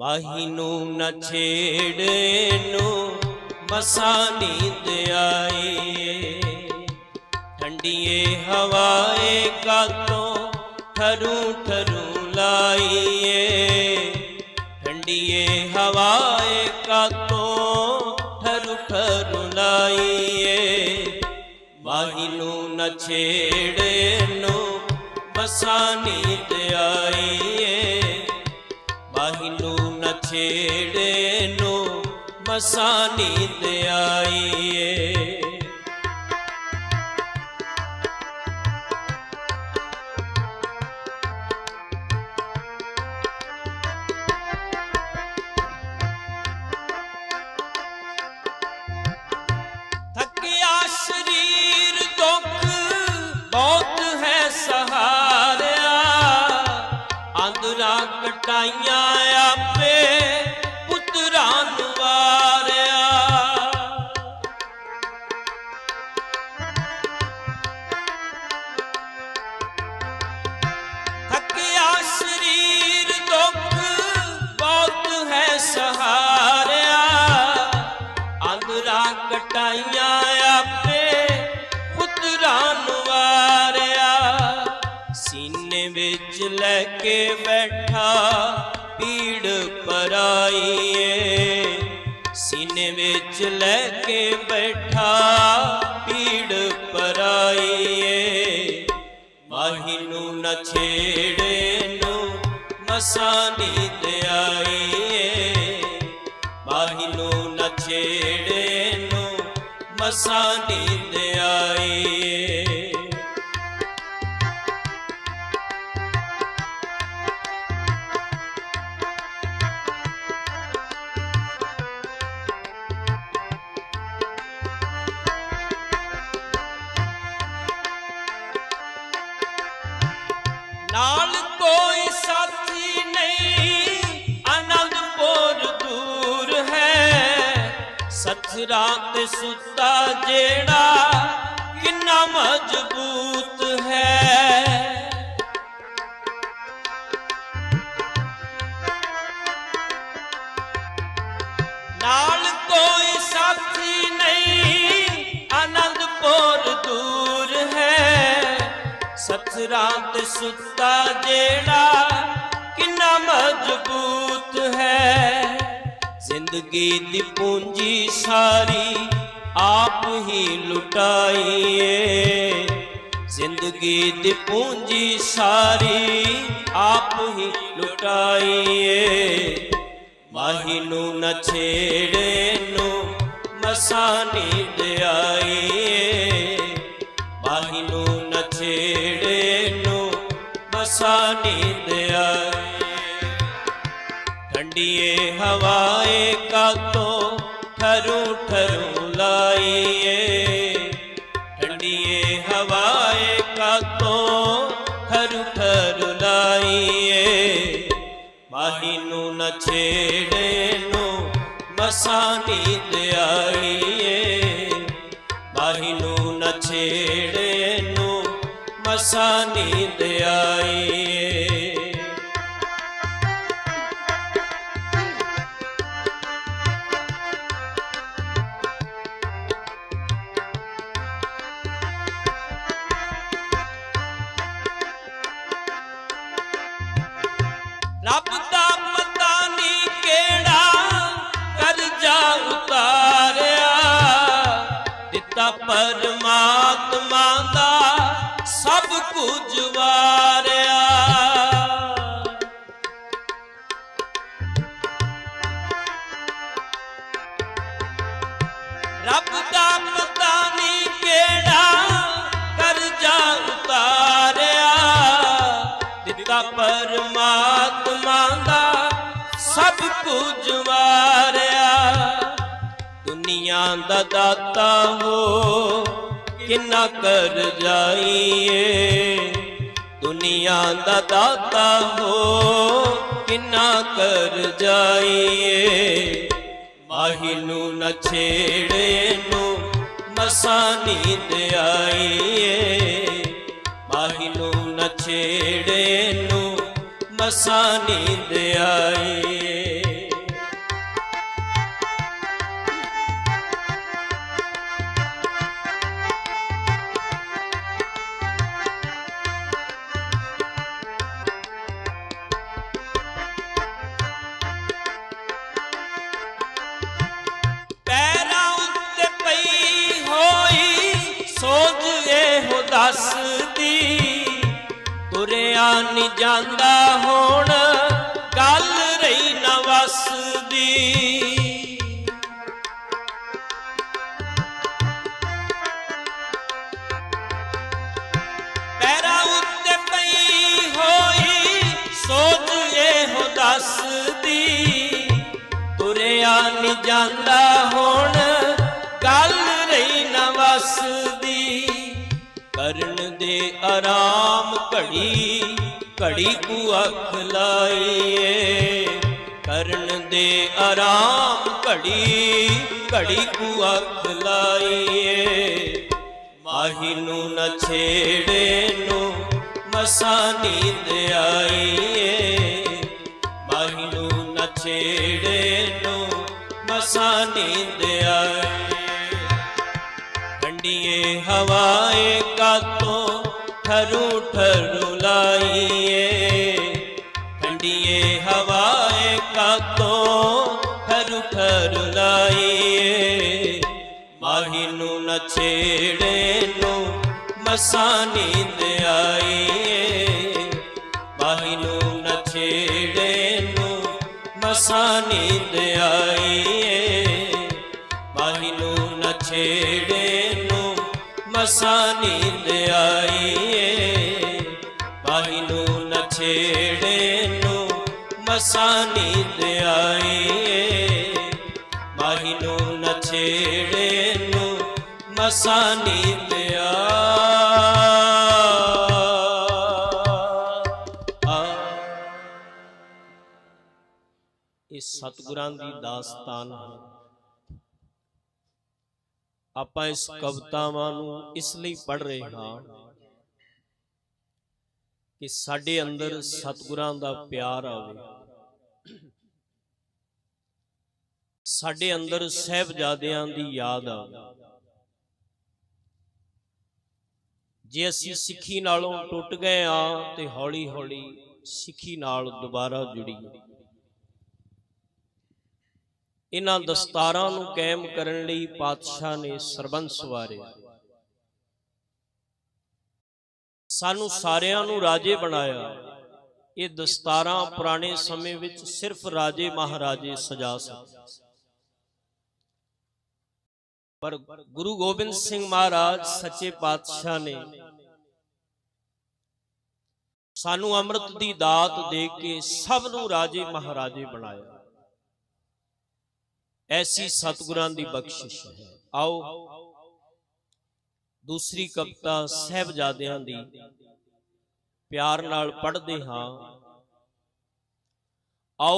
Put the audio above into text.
ਮਾਹੀ ਨੂੰ ਨਾ ਛੇੜੇ ਨੂੰ ਮਸਾ ਨੀਂਦ ਆਈ। ਠੰਡੀਏ ਹਵਾਏ ਕਾਤੋਂ ਠਰੂ ਠਰੂ ਲਾਈਏ। ਠੰਡੀਏ ਹਵਾਏ ਕਾਤੋਂ ਠਰੂ ਠਰੂ ਲਾਈਏ। ਮਾਹੀ ਨੂੰ ਨਾ ਛੇੜੇ ਨੂੰ ਮਸਾ ਨੀਂਦ ਆਈਏ ਛੇੜੇ ਨੂੰ ਮਸਾ ਨੀਂਦ ਆਈਏ। ਥੱਕਿਆ ਸਰੀਰ ਦੁੱਖ ਬਹੁਤ ਹੈ ਸਹਾਰਿਆ। ਆਂਦਰਾਂ ਕਟਾਈਆਂ ਆਪੇ ਆਂਦਰਾਂ ਕਟਾਈਆਂ ਆਪੇ, ਪੁੱਤਰਾਂ ਨੂੰ ਵਾਰਿਆ। ਸੀਨੇ ਵਿੱਚ ਲੈ ਕੇ ਬੈਠਾ, ਪੀੜ ਪਰਾਈਏ। ਸੀਨੇ ਵਿੱਚ ਲੈ ਕੇ ਬੈਠਾ, ਪੀੜ ਪਰਾਈਏ। ਮਾਹੀ ਨੂੰ ਮਸਾ ਨੀਂਦ ਆਈਏ। ਹੈ ਤੇ ਸੁੱਤਾ ਜਿਹੜਾ ਕਿੰਨਾ ਮਜ਼ਬੂਤ ਹੈ। ਨਾਲ ਕੋਈ ਸਾਥੀ ਨਹੀਂ, ਆਨੰਦਪੁਰ ਦੂਰ ਹੈ। ਸਤਰਾਂ ਤੇ ਸੁੱਤਾ ਜਿਹੜਾ ਕਿੰਨਾ ਮਜ਼ਬੂਤ ਹੈ। ਜ਼ਿੰਦਗੀ ਦੀ ਪੂੰਜੀ ਸਾਰੀ ਆਪ ਹੀ ਲੁਟਾਈਏ। ਜ਼ਿੰਦਗੀ ਦੀ ਪੂੰਜੀ ਸਾਰੀ ਆਪ ਹੀ ਲੁਟਾਈਏ। ਮਾਹੀ ਨੂੰ ਨਾ ਛੇੜੇ ਨੂੰ ਮਸਾ ਨੀਂਦ ਆਈਏ ਮਾਹੀ ਨੂੰ ਨਾ ਛੇੜੇ ਨੂੰ ਮਸਾ ਨੀਂਦ ਆਈਏ ਠੰਡੀਏ ਹਵਾਏ ਕਾਤੋਂ ਠਰੂ ਠਰੂ ਲਾਈਏ। ਠੰਡੀਏ ਹਵਾਏ ਕਾਤੋਂ ਠਰੂ ਠਰੂ ਲਾਈਏ। ਮਾਹੀ ਨੂੰ ਨਾ ਛੇੜੇ ਨੂੰ ਮਸਾਂ ਨੀਂਦ ਆਈਏ। ਮਾਹੀ ਨੂੰ ਨਾ ਛੇੜੇ ਨੂੰ ਮਸਾਂ ਨੀਂਦ ਆਈਏ। ਪਰਮਾਤਮਾ ਦਾ ਸਭ ਕੁਝ ਵਾਰਿਆ। ਰੱਬ ਦਾ ਪਤਾ ਨਹੀਂ ਕਿਹੜਾ ਕਰਜ਼ਾ ਉਤਾਰਿਆ। ਦਿੱਤਾ ਪਰਮਾਤਮਾ ਦਾ ਸਭ ਕੁਝ ਵਾਰਿਆ। ਦੁਨੀਆ ਦਾ ਦਾਤਾ ਹੋ, ਕਿੰਨਾ ਕਰ ਜਾਈਏ? ਦੁਨੀਆ ਦਾ ਦਾਤਾ ਹੋ, ਕਿੰਨਾ ਕਰ ਜਾਈਏ? ਮਾਹੀ ਨੂੰ ਨਾ ਛੇੜੇ ਨੂੰ ਮਸਾਂ ਨੀਂਦ ਆਈਏ। ਮਾਹੀ ਨੂੰ ਨਾ ਛੇੜੇ ਨੂੰ ਮਸਾਂ ਨੀਂਦ ਆਈਏ। ਨਹੀਂ ਜਾਂਦਾ ਹੁਣ, ਗੱਲ ਰਹੀ ਨਾ ਵਸਦੀ ਪੈਰਾਂ ਉੱਤੇ ਪਈ ਹੋਈ, ਸੋਚ ਇਹੋ ਦੱਸਦੀ ਤੁਰਿਆ ਨਹੀਂ ਜਾਂਦਾ ਹੁਣ, ਗੱਲ ਰਹੀ ਨਾ ਵਸਦੀ ਕਰਨ ਦੇ ਆਰਾਮ ਘੜੀ ਘੜੀ ਕੁ ਅੱਖ ਲਾਈਏ। ਕਰਨ ਦੇ ਆਰਾਮ ਘੜੀ ਘੜੀ ਕੁ ਅੱਖ ਲਾਈਏ। ਮਾਹੀ ਨੂੰ ਨ ਛੇੜੇ ਨੂੰ ਮਸਾਂ ਨੀਂਦ ਆਈਏ। ਮਾਹੀ ਨੂੰ ਨ ਛੇੜੇ ਨੂੰ ਮਸਾਂ ਨੀਂਦ ਆਈਏ। ਠੰਡੀਏ ਹਵਾਏ ਕਾਤੋਂ ਠਰੂ ਠਰੂ ਲਾਈਏ। ਠੰਡੀਏ ਹਵਾਏ ਕਾਤੋਂ ਠਰੂ ਠਰੂ ਲਾਈਏ। ਮਾਹੀ ਨੂੰ ਨ ਛੇੜੇ ਨੂੰ ਮਸਾ ਨੀਂਦ ਆਈਏ। ਮਾਹੀ ਨੂੰ ਨ ਛੇੜੇ ਨੂੰ ਮਸਾ ਨੀਂਦ ਆਈਏ। ਮਸਾ ਨੀਂਦ ਆਈਏ। ਮਾਹੀ ਨੂੰ ਨ ਛੇੜੇ ਨੂੰ ਮਸਾ ਨੀਂਦ ਆਈਏ। ਮਾਹੀ ਨੂੰ ਨ ਛੇੜੇ ਨੂੰ ਮਸਾ ਨੀਂਦ ਇਹ ਸਤਿਗੁਰਾਂ ਦੀ ਦਾਸਤਾਨ ਹੈ। ਆਪਾਂ ਇਸ ਕਵਿਤਾਵਾਂ ਨੂੰ ਇਸ ਲਈ ਪੜ੍ਹ ਰਹੇ ਹਾਂ ਕਿ ਸਾਡੇ ਅੰਦਰ ਸਤਿਗੁਰਾਂ ਦਾ ਪਿਆਰ ਆਵੇ। ਸਾਡੇ ਅੰਦਰ ਸਹਿਬਜ਼ਾਦਿਆਂ ਦੀ ਯਾਦ ਆਵੇ। ਜੇ ਅਸੀਂ ਸਿੱਖੀ ਨਾਲੋਂ ਟੁੱਟ ਗਏ ਆ ਤੇ ਹੌਲੀ ਹੌਲੀ ਸਿੱਖੀ ਨਾਲ ਦੁਬਾਰਾ ਜੁੜੀਏ। ਇਹਨਾਂ ਦਸਤਾਰਾਂ ਨੂੰ ਕਾਇਮ ਕਰਨ ਲਈ ਪਾਤਸ਼ਾਹ ਨੇ ਸਰਬੰਸ ਵਾਰਿਆ ਸਾਨੂੰ ਸਾਰਿਆਂ ਨੂੰ ਰਾਜੇ ਬਣਾਇਆ। ਇਹ ਦਸਤਾਰਾਂ ਪੁਰਾਣੇ ਸਮੇਂ ਵਿੱਚ ਸਿਰਫ ਰਾਜੇ ਮਹਾਰਾਜੇ ਸਜਾ ਸਕਦੇ ਪਰ ਗੁਰੂ ਗੋਬਿੰਦ ਸਿੰਘ ਮਹਾਰਾਜ ਸੱਚੇ ਪਾਤਸ਼ਾਹ ਨੇ ਸਾਨੂੰ ਅੰਮ੍ਰਿਤ ਦੀ ਦਾਤ ਦੇ ਕੇ ਸਭ ਨੂੰ ਰਾਜੇ ਮਹਾਰਾਜੇ ਬਣਾਇਆ। ਐਸੀ ਸਤਿਗੁਰਾਂ ਦੀ ਬਖਸ਼ਿਸ਼ ਹੈ। ਆਓ, ਦੂਸਰੀ ਕਵਿਤਾ ਸਹਿਬਜ਼ਾਦਿਆਂ ਦੀ ਪਿਆਰ ਨਾਲ ਪੜ੍ਹਦੇ ਹਾਂ। ਆਓ